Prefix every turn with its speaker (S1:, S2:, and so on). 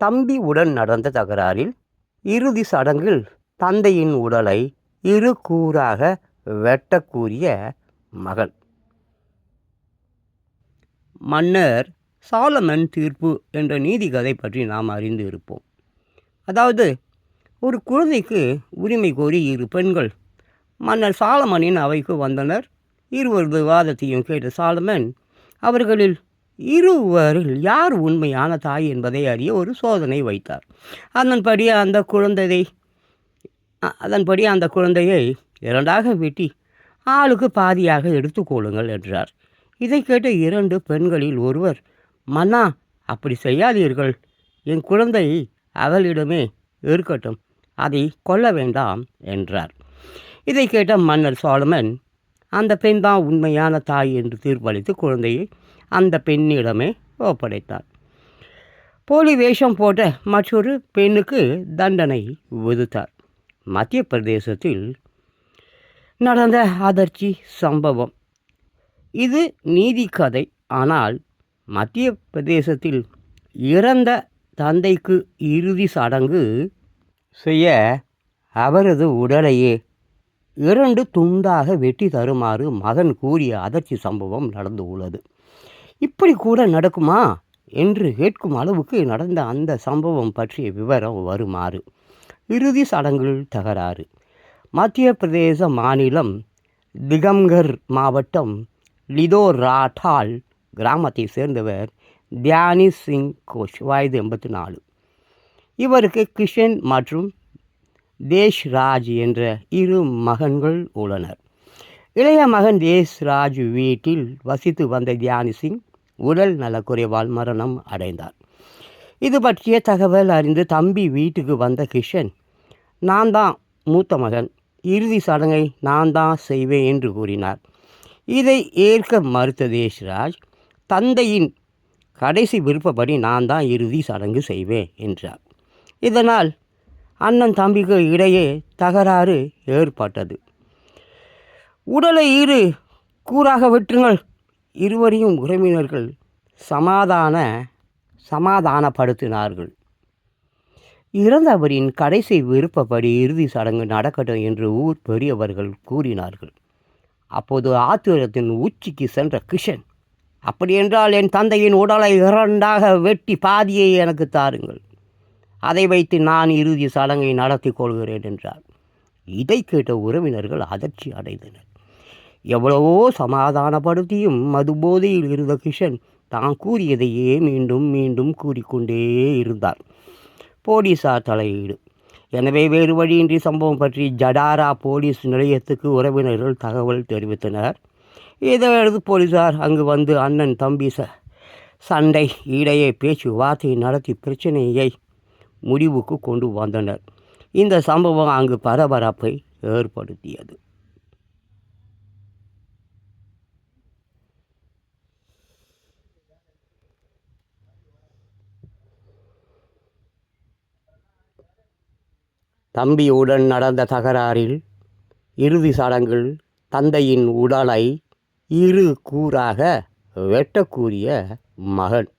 S1: தம்பி உடன் நடந்த தகராறில் இறுதி சடங்கில் தந்தையின் உடலை இரு கூறாக வெட்டக்கூறிய மகள். மன்னர் சாலமன் தீர்ப்பு என்ற நீதிக்கதை பற்றி நாம் அறிந்து இருப்போம். அதாவது ஒரு குழந்தைக்கு உரிமை கோரி இரு பெண்கள் மன்னர் சாலமனின் அவைக்கு வந்தனர். இருவரது வாதத்தையும் கேட்ட சாலமன் அவர்களில் இருவரில் யார் உண்மையான தாய் என்பதை அறிய ஒரு சோதனை வைத்தார். அதன்படி அந்த குழந்தையை அதன்படி அந்த குழந்தையை இரண்டாக வெட்டி ஆளுக்கு பாதியாக எடுத்துக்கொள்ளுங்கள் என்றார். இதை கேட்ட இரண்டு பெண்களில் ஒருவர் மன்னா அப்படி செய்யாதீர்கள். என் குழந்தை அவளிடமே இருக்கட்டும். அதை கொல்ல வேண்டாம் என்றார். இதை கேட்ட மன்னர் சோழமன் அந்த பெண் தான் உண்மையான தாய் என்று தீர்ப்பளித்து குழந்தையை அந்த பெண்ணிடமே ஒப்படைத்தார் போலி வேஷம் போட்ட மற்றொரு பெண்ணுக்கு தண்டனை விதித்தார். மத்திய பிரதேசத்தில் நடந்த அதிர்ச்சி சம்பவம். இது நீதி கதை. ஆனால் மத்திய பிரதேசத்தில் இறந்த தந்தைக்கு இறுதி சடங்கு செய்ய அவரது உடலையே இரண்டு துண்டாக வெட்டி தருமாறு மகன் கூறிய அதிர்ச்சி சம்பவம் நடந்து உள்ளது இப்படி கூட நடக்குமா? என்று கேட்கும் அளவுக்கு நடந்த அந்த சம்பவம் பற்றிய விவரம் வருமாறு இறுதி சடங்குகள் தகராறு. மத்திய பிரதேச மாநிலம் திகம்கர் மாவட்டம் லிதோ ராட்டால் கிராமத்தை சேர்ந்தவர் தியானி சிங் கோஷ் வயது எண்பத்தி நாலு இவருக்கு கிஷன் மற்றும் தேஷ்ராஜ் என்ற இரு மகன்கள் உள்ளனர். இளைய மகன் தேஷ்ராஜ் வீட்டில் வசித்து வந்த தியானி சிங் உடல் நலக்குறைவால் மரணம் அடைந்தார். இது பற்றிய தகவல் அறிந்து தம்பி வீட்டுக்கு வந்த கிஷன் நான் தான் மூத்த மகன். இறுதி சடங்கை நான் தான் செய்வேன் என்று கூறினார். இதை ஏற்க மறுத்த தேஷ்ராஜ் தந்தையின் கடைசி விருப்பப்படி நான் தான் இறுதி சடங்கு செய்வேன் என்றார். இதனால் அண்ணன் தம்பிக்கு இடையே தகராறு ஏற்பட்டது. உடலை இரு கூறாக விட்டுங்கள் இருவரையும் உறவினர்கள் சமாதான சமாதானப்படுத்தினார்கள். இறந்தவரின் கடைசி விருப்பப்படி இறுதி சடங்கு நடக்கட்டும் என்று ஊர் பெரியவர்கள் கூறினார்கள். அப்போது ஆத்திரத்தின் உச்சிக்கு சென்ற கிஷன் அப்படியென்றால் என் தந்தையின் உடலை இரண்டாக வெட்டி பாதியை எனக்கு தாருங்கள். அதை வைத்து நான் இறுதி சடங்கை நடத்தி கொள்கிறேன் என்றார். இதை கேட்ட உறவினர்கள் அதிர்ச்சி அடைந்தனர். எவ்வளவோ சமாதானப்படுத்தியும் மதுபோதையில் இருந்த கிஷன் தான் கூறியதையே மீண்டும் மீண்டும் கூறிக்கொண்டே இருந்தார். போலீசார் தலையீடு. எனவே வேறு வழியின்றி சம்பவம் பற்றி ஜடாரா போலீஸ் நிலையத்துக்கு உறவினர்கள் தகவல் தெரிவித்தனர். இதையடுத்து போலீசார் அங்கு வந்து அண்ணன் தம்பி ச சண்டை இடையே பேச்சுவார்த்தை நடத்தி பிரச்சனையை முடிவுக்கு கொண்டு வந்தனர். இந்த சம்பவம் அங்கு பரபரப்பை ஏற்படுத்தியது. தம்பியுடன் நடந்த தகராறில் இறுதி சடங்கில் தந்தையின் உடலை இரு கூறாக வெட்டக்கூறிய மகன்.